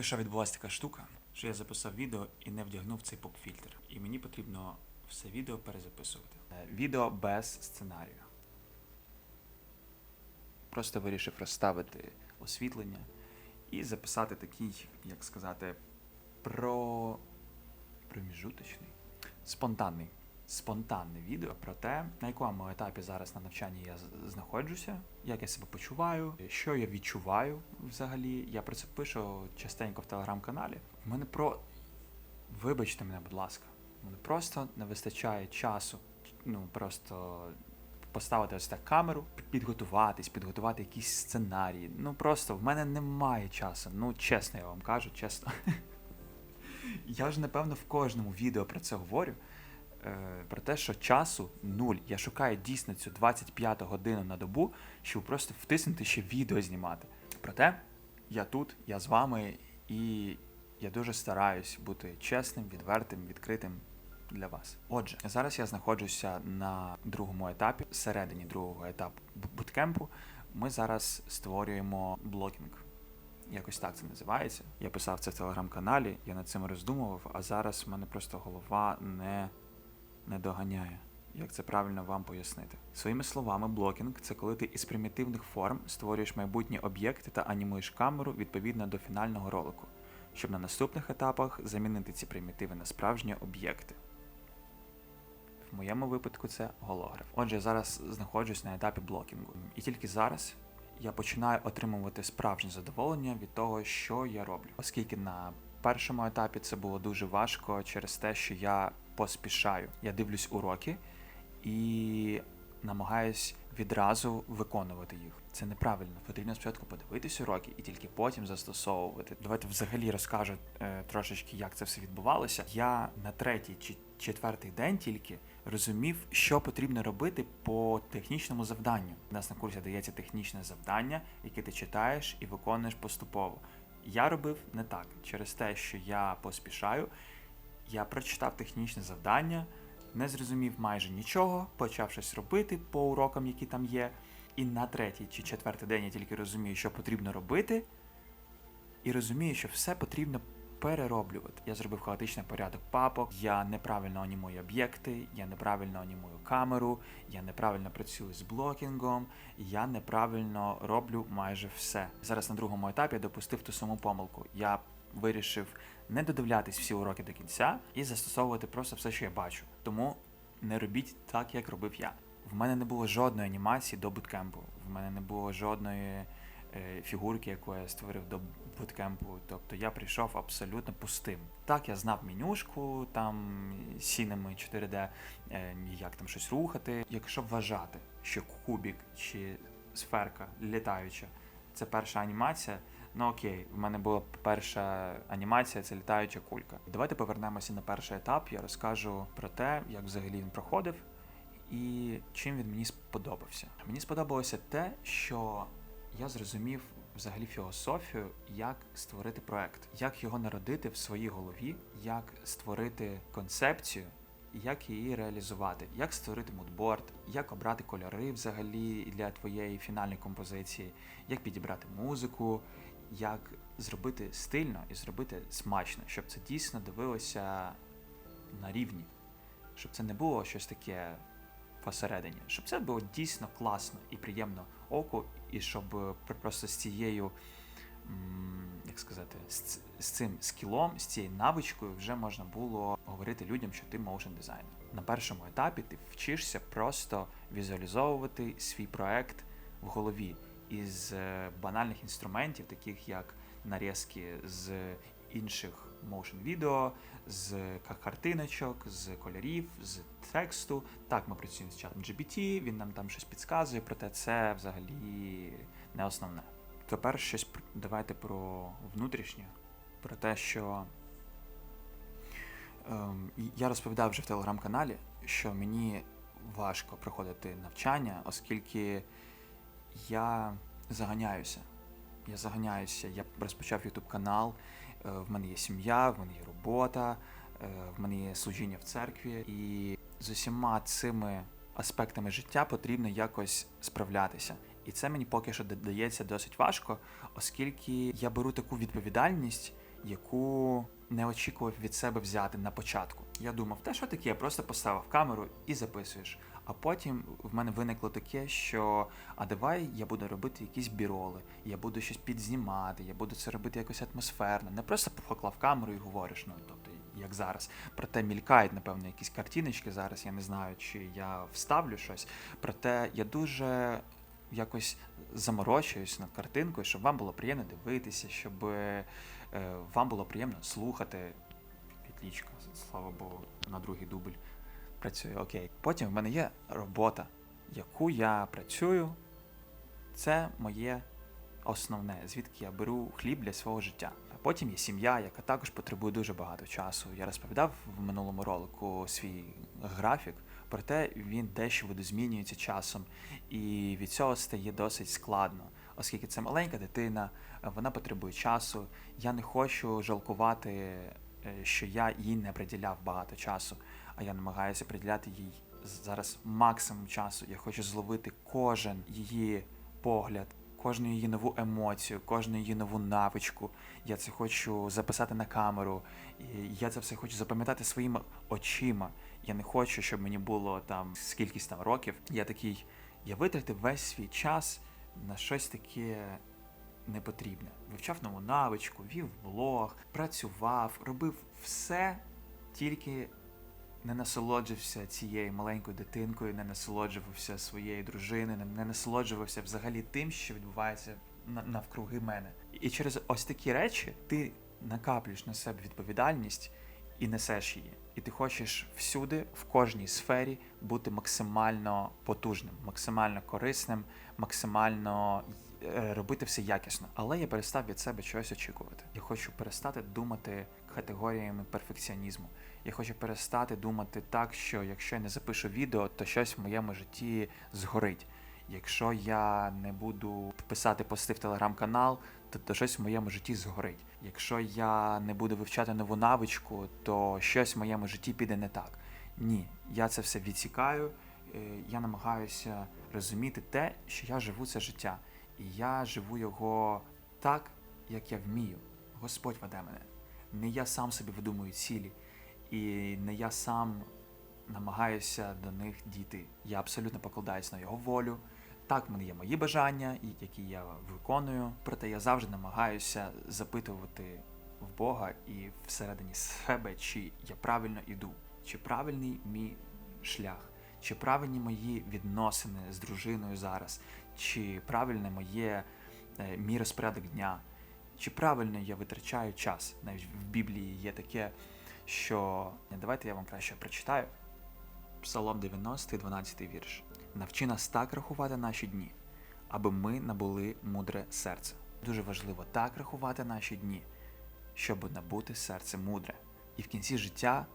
Тільки що відбулася така штука, що я записав відео і не вдягнув цей поп-фільтр. І мені потрібно все відео перезаписувати. Е, Відео без сценарію. Просто вирішив розставити освітлення і записати такий, як сказати, про проміжуточний, спонтанний. Спонтанне відео про те, на якому етапі зараз на навчанні я знаходжуся, як я себе почуваю, що я відчуваю взагалі. Я про це пишу частенько в телеграм-каналі. Мене про вибачте мене, будь ласка, мене просто не вистачає часу. Ну просто поставити ось так камеру, підготуватись, підготувати якісь сценарії. Ну просто в мене немає часу. Ну чесно, я вам кажу, чесно. Я ж напевно в кожному відео про це говорю. Е, про те, що часу нуль. Я шукаю дійсно цю 25 годину на добу, щоб просто втиснути ще відео знімати. Проте я тут, я з вами, і я дуже стараюсь бути чесним, відвертим, відкритим для вас. Отже, зараз я знаходжуся на другому етапі, всередині другого етапу буткемпу. Ми зараз створюємо блокінг. Якось так це називається. Я писав це в телеграм-каналі, я над цим роздумував, а зараз в мене просто голова не, не доганяє. Як це правильно вам пояснити? Своїми словами, блокінг це коли ти із примітивних форм створюєш майбутні об'єкти та анімуєш камеру відповідно до фінального ролику, щоб на наступних етапах замінити ці примітиви на справжні об'єкти. В моєму випадку це голограф. Отже, зараз знаходжусь на етапі блокінгу. І тільки зараз я починаю отримувати справжнє задоволення від того, що я роблю. Оскільки на першому етапі це було дуже важко через те, що я поспішаю. Я дивлюсь уроки і намагаюсь відразу виконувати їх. Це неправильно. Потрібно спочатку подивитись уроки і тільки потім застосовувати. Давайте взагалі розкажу е, трошечки, як це все відбувалося. Я на третій чи четвертий день тільки розумів, що потрібно робити по технічному завданню. У нас на курсі дається технічне завдання, яке ти читаєш і виконуєш поступово. Я робив не так через те, що я поспішаю. Я прочитав технічне завдання, не зрозумів майже нічого, почав щось робити по урокам, які там є. І на третій чи четвертий день я тільки розумію, що потрібно робити, і розумію, що все потрібно перероблювати. Я зробив хаотичний порядок папок, я неправильно анімую об'єкти, я неправильно анімую камеру, я неправильно працюю з блокінгом, я неправильно роблю майже все. Зараз на другому етапі я допустив ту саму помилку. Я вирішив не додивлятись всі уроки до кінця і застосовувати просто все, що я бачу. Тому не робіть так, як робив я. В мене не було жодної анімації до буткемпу. В мене не було жодної е, фігурки, яку я створив до буткемпу. Тобто я прийшов абсолютно пустим. Так, я знав менюшку, там сінами 4D, е, як там щось рухати. Якщо вважати, що кубік чи сферка літаюча це перша анімація. Ну окей, в мене була перша анімація, це літаюча кулька. Давайте повернемося на перший етап. Я розкажу про те, як взагалі він проходив і чим він мені сподобався. Мені сподобалося те, що я зрозумів взагалі філософію, як створити проект, як його народити в своїй голові, як створити концепцію. Як її реалізувати, як створити мудборд, як обрати кольори взагалі для твоєї фінальної композиції, як підібрати музику, як зробити стильно і зробити смачно, щоб це дійсно дивилося на рівні, щоб це не було щось таке посередині, щоб це було дійсно класно і приємно оку, і щоб е, просто з цією, як сказати, з, цим скілом, з цією навичкою вже можна було говорити людям, що ти моушен дизайнер. На першому етапі ти вчишся просто візуалізовувати свій проект в голові із е, банальних інструментів, таких як нарізки з інших motion відео, з картиночок, з кольорів, з тексту. Так, ми працюємо з чатом GPT, він нам там щось підказує, проте це взагалі не основне. Тепер щось давайте про внутрішнє, про те, що ем, я розповідав вже в телеграм-каналі, що мені важко проходити навчання, оскільки я заганяюся. Я заганяюся. Я розпочав YouTube канал, в мене є сім'я, в мене є робота, е, в мене є служіння в церкві, і з усіма цими аспектами життя потрібно якось справлятися. І це мені поки що дається досить важко, оскільки я беру таку відповідальність, яку не очікував від себе взяти на початку. Я думав, та що таке, просто поставив камеру і записуєш. А потім в мене виникло таке, що а давай я буду робити якісь біроли, я буду щось підзнімати, я буду це робити якось атмосферно. Не просто поклав камеру і говориш, ну тобто, як зараз. Проте мількають, напевно, якісь картиночки зараз. Я не знаю, чи я вставлю щось. Проте я дуже якось заморочуюсь над картинкою, щоб вам було приємно дивитися, щоб е, вам було приємно слухати. Петлічка, слава Богу, на другий дубль працює. Окей. Потім в мене є робота, яку я працюю. Це моє основне, звідки я беру хліб для свого життя. А потім є сім'я, яка також потребує дуже багато часу. Я розповідав в минулому ролику свій графік, проте він дещо видозмінюється часом, і від цього стає досить складно, оскільки це маленька дитина, вона потребує часу. Я не хочу жалкувати, е, що я їй не приділяв багато часу, а я намагаюся приділяти їй зараз максимум часу. Я хочу зловити кожен її погляд, кожну її нову емоцію, кожну її нову навичку. Я це хочу записати на камеру. І я це все хочу запам'ятати своїми очима. Я не хочу, щоб мені було там скількись там років. Я такий, я витратив весь свій час на щось таке непотрібне. Вивчав нову навичку, вів блог, працював, робив все, тільки не насолоджувався цією маленькою дитинкою, не насолоджувався своєю дружиною, не- не насолоджувався взагалі тим, що відбувається навкруги мене. І через ось такі речі ти накаплюєш на себе відповідальність і несеш її. І ти хочеш всюди, в кожній сфері бути максимально потужним, максимально корисним, максимально е, робити все якісно. Але я перестав від себе чогось очікувати. Я хочу перестати думати категоріями перфекціонізму. Я хочу перестати думати так, що якщо я не запишу відео, то щось в моєму житті згорить. Якщо я не буду писати пости в телеграм-канал, то, то щось в моєму житті згорить. Якщо я не буду вивчати нову навичку, то щось в моєму житті піде не так. Ні, я це все відсікаю. е, Я намагаюся розуміти те, що я живу це життя, і я живу його так, як я вмію. Господь веде мене. Не я сам собі видумую цілі, і не я сам намагаюся до них дійти. Я абсолютно покладаюсь на його волю. Так, в мене є мої бажання, які я виконую, проте я завжди намагаюся запитувати в Бога і всередині себе, чи я правильно іду, чи правильний мій шлях, чи правильні мої відносини з дружиною зараз, чи правильне моє е, мій розпорядок дня, чи правильно я витрачаю час. Навіть в Біблії є таке, що давайте я вам краще прочитаю. Псалом 90, 12 вірш. Навчи нас так рахувати наші дні, аби ми набули мудре серце. Дуже важливо так рахувати наші дні, щоб набути серце мудре. І в кінці життя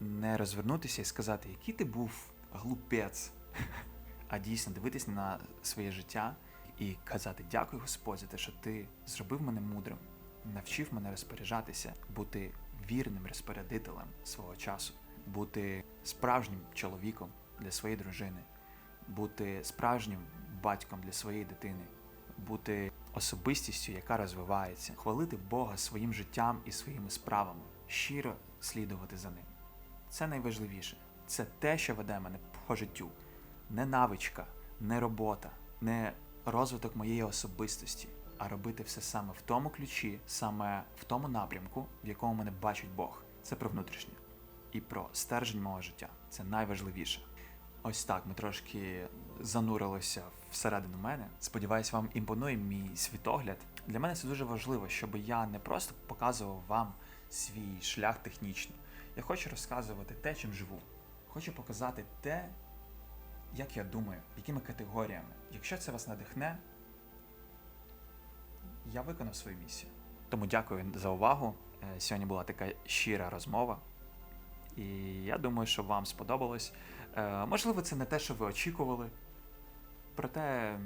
не розвернутися і сказати, який ти був глупець, а дійсно дивитись на своє життя і казати дякую Господь за те, що ти зробив мене мудрим, навчив мене розпоряджатися, бути вірним розпорядителем свого часу, бути справжнім чоловіком для своєї дружини, бути справжнім батьком для своєї дитини, бути особистістю, яка розвивається, хвалити Бога своїм життям і своїми справами, щиро слідувати за ним. Це найважливіше. Це те, що веде мене по життю. Не навичка, не робота, не розвиток моєї особистості, а робити все саме в тому ключі, саме в тому напрямку, в якому мене бачить Бог. Це про внутрішнє і про стержень мого життя. Це найважливіше. Ось так ми трошки занурилися всередину мене. Сподіваюсь, вам імпонує мій світогляд. Для мене це дуже важливо, щоб я не просто показував вам свій шлях технічно. Я хочу розказувати те, чим живу. Хочу показати те, як я думаю, якими категоріями. Якщо це вас надихне, я виконав свою місію. Тому дякую за увагу. Е, Сьогодні була така щира розмова. І я думаю, що вам сподобалось. Е, Можливо, це не те, що ви очікували. Проте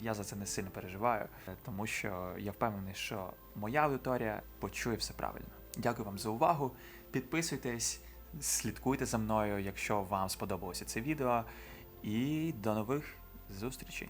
я за це не сильно переживаю, е, тому що я впевнений, що моя аудиторія почує все правильно. Дякую вам за увагу. Підписуйтесь, слідкуйте за мною, якщо вам сподобалося це відео. І до нових зустрічей!